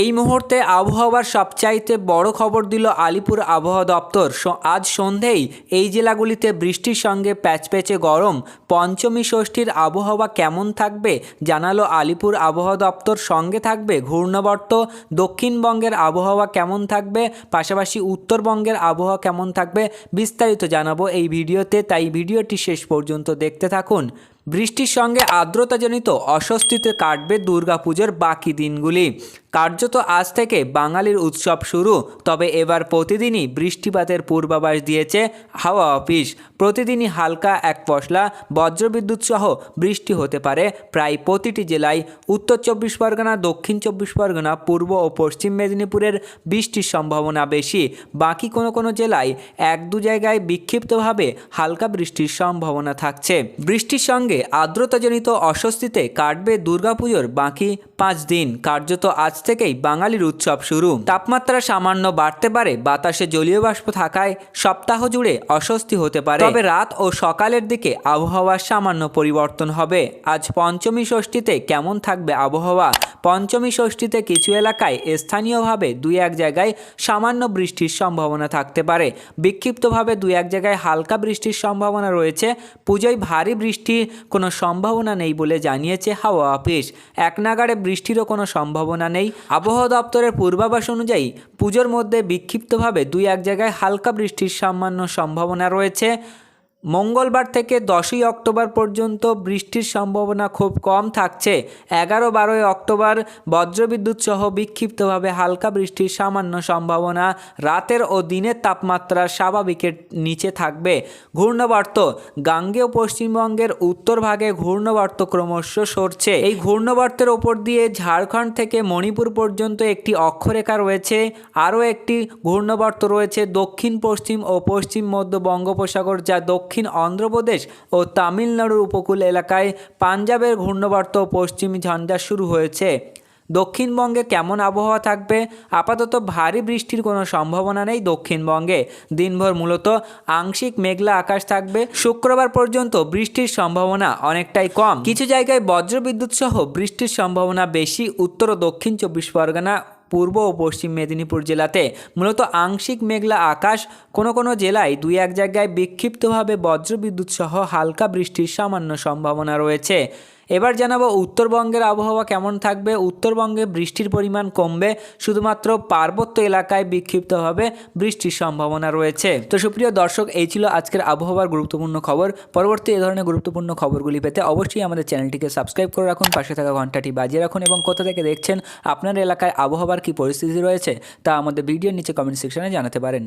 এই মুহূর্তে আবহাওয়ার সবচাইতে বড় খবর দিল আলিপুর আবহাওয়া দপ্তর। আজ সন্ধেই এই জেলাগুলিতে বৃষ্টির সঙ্গে প্যাচপ্যাচে গরম। পঞ্চমী ষষ্ঠীর আবহাওয়া কেমন থাকবে জানালো আলিপুর আবহাওয়া দপ্তর। সঙ্গে থাকবে ঘূর্ণবর্ত। দক্ষিণবঙ্গের আবহাওয়া কেমন থাকবে? পাশাপাশি উত্তরবঙ্গের আবহাওয়া কেমন থাকবে? বিস্তারিত জানাব এই ভিডিওতে। তাই ভিডিওটি শেষ পর্যন্ত দেখতে থাকুন। বৃষ্টির সঙ্গে আর্দ্রতাজনিত অস্বস্তিতে কাটবে দুর্গাপুজোর বাকি দিনগুলি। কার্যত আজ থেকে বাঙালির উৎসব শুরু, তবে এবার প্রতিদিনই বৃষ্টিপাতের পূর্বাভাস দিয়েছে হাওয়া অফিস। প্রতিদিনই হালকা এক পশলা বজ্রবিদ্যুৎ সহ বৃষ্টি হতে পারে প্রায় প্রতিটি জেলায়। উত্তর চব্বিশ পরগনা, দক্ষিণ চব্বিশ পরগনা, পূর্ব ও পশ্চিম মেদিনীপুরের বৃষ্টির সম্ভাবনা বেশি। বাকি কোনো কোনো জেলায় এক দু জায়গায় বিক্ষিপ্তভাবে হালকা বৃষ্টির সম্ভাবনা থাকছে। বৃষ্টির সঙ্গে আর্দ্রতাজনিত অস্বস্তিতে কাটবে দুর্গাপুজোর বাকি পাঁচ দিন। কার্যত আজ থেকেই বাঙালির উৎসব শুরু। তাপমাত্রা সামান্য বাড়তে পারে, বাতাসে জলীয় বাষ্প থাকায় সপ্তাহ জুড়ে অস্বস্তি হতে পারে। তবে রাত ও সকালের দিকে আবহাওয়ার সামান্য পরিবর্তন হবে। আজ পঞ্চমী ষষ্ঠীতে কেমন থাকবে আবহাওয়া? পঞ্চমী ষষ্ঠীতে কিছু এলাকায় স্থানীয়ভাবে দুই এক জায়গায় সামান্য বৃষ্টির সম্ভাবনা থাকতে পারে। বিক্ষিপ্তভাবে দুই এক জায়গায় হালকা বৃষ্টির সম্ভাবনা রয়েছে। পুজোয় ভারী বৃষ্টির কোনো সম্ভাবনা নেই বলে জানিয়েছে হাওয়া অফিস। এক নাগাড়ে বৃষ্টিরও কোনো সম্ভাবনা নেই। আবহাওয়া দপ্তরের পূর্বাভাস অনুযায়ী পুজোর মধ্যে বিক্ষিপ্তভাবে দুই এক জায়গায় হালকা বৃষ্টির সামান্য সম্ভাবনা রয়েছে। মঙ্গলবার থেকে দশই অক্টোবর পর্যন্ত বৃষ্টির সম্ভাবনা খুব কম থাকছে। এগারো বারোই অক্টোবর বজ্রবিদ্যুৎ সহ বিক্ষিপ্তভাবে হালকা বৃষ্টির সামান্য সম্ভাবনা। রাতের ও দিনের তাপমাত্রা স্বাভাবিকের নিচে থাকবে। ঘূর্ণবর্ত গাঙ্গেয় পশ্চিমবঙ্গের উত্তর ভাগে ঘূর্ণবর্ত ক্রমশ সরছে। এই ঘূর্ণবর্তের ওপর দিয়ে ঝাড়খণ্ড থেকে মণিপুর পর্যন্ত একটি অক্ষরেখা রয়েছে। আরও একটি ঘূর্ণবর্ত রয়েছে দক্ষিণ, পশ্চিম ও পশ্চিম মধ্য বঙ্গোপসাগর, যা দক্ষিণ অন্ধ্রপ্রদেশ ও তামিলনাড়ুর উপকূল এলাকায় পাঞ্জাবের ঘূর্ণবর্ত পশ্চিমী ঝঞ্ঝা শুরু হয়েছে। দক্ষিণবঙ্গে কেমন আবহাওয়া থাকবে? আপাতত ভারী বৃষ্টির কোনো সম্ভাবনা নেই দক্ষিণবঙ্গে। দিনভর মূলত আংশিক মেঘলা আকাশ থাকবে। শুক্রবার পর্যন্ত বৃষ্টির সম্ভাবনা অনেকটাই কম। কিছু জায়গায় বজ্রবিদ্যুৎ সহ বৃষ্টির সম্ভাবনা বেশি। উত্তর ও দক্ষিণ চব্বিশ পরগনা পূর্ব ও পশ্চিম মেদিনীপুর জেলাতে। মূলত আংশিক মেঘলা আকাশ কোনো কোনো জেলায় দুই এক জায়গায় বিক্ষিপ্তভাবে বজ্রবিদ্যুৎ সহ হালকা বৃষ্টির সামান্য সম্ভাবনা রয়েছে। এবার জানাব উত্তরবঙ্গের আবহাওয়া কেমন থাকবে। উত্তরবঙ্গে বৃষ্টির পরিমাণ কমবে, শুধুমাত্র পার্বত্য এলাকায় বিক্ষিপ্তভাবে বৃষ্টির সম্ভাবনা রয়েছে। তো সুপ্রিয় দর্শক, এই ছিল আজকের আবহাওয়ার গুরুত্বপূর্ণ খবর। পরবর্তী এ ধরনের গুরুত্বপূর্ণ খবরগুলি পেতে অবশ্যই আমাদের চ্যানেলটিকে সাবস্ক্রাইব করে রাখুন, পাশে থাকা ঘন্টাটি বাজিয়ে রাখুন এবং কোথা থেকে দেখছেন আপনার এলাকায় আবহাওয়ার কী পরিস্থিতি রয়েছে তা আমাদের ভিডিওর নিচে কমেন্ট সেকশনে জানাতে পারেন।